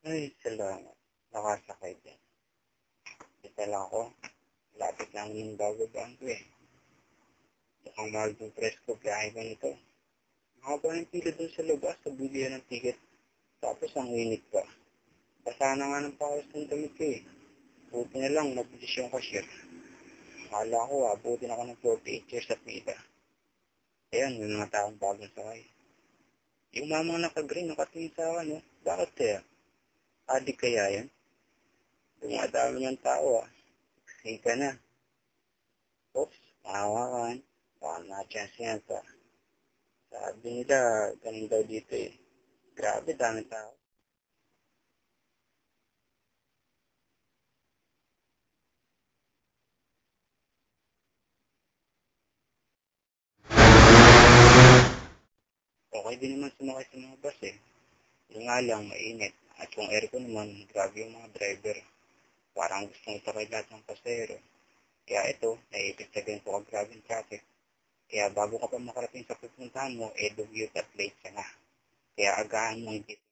Ay, salamat. Nakasakay din. Kita lang ako. Lapit lang ng bababaan ko eh. Mukhang mahal yung presko, biyahe ko nito. Mahaba ng pila dun sa labas, sa bulihan ng ticket. Tapos ang init pa. Basa na nga ng pawas ng damit ko eh. Buti na lang, mabilis yung cashier. Akala ko, abutin ako ng 48 years at pila. Ayan, may mga taong bagong sakay. Yung mamang naka-green, nakatingin sa akin, oh. Bakit kaya? Adik kaya yan? Dumadami ng tao, ah. Sige ka na. Oops, mahawakan. Baka na-chance yan pa. Sabi nila, ganun daw dito eh. Grabe, dami tao. Okay din naman sumakay sa mga bus eh. Yung nga lang, mainit. At yung aircon naman, grabe yung mga driver. Parang gustong isakay lahat ng pasero. Kaya ito, naiipit sa ganito ka grabe yung traffic. Kaya bago ka pa makarating sa pupuntahan mo, eh dugyot at late ka na. Kaya agahan mong dito.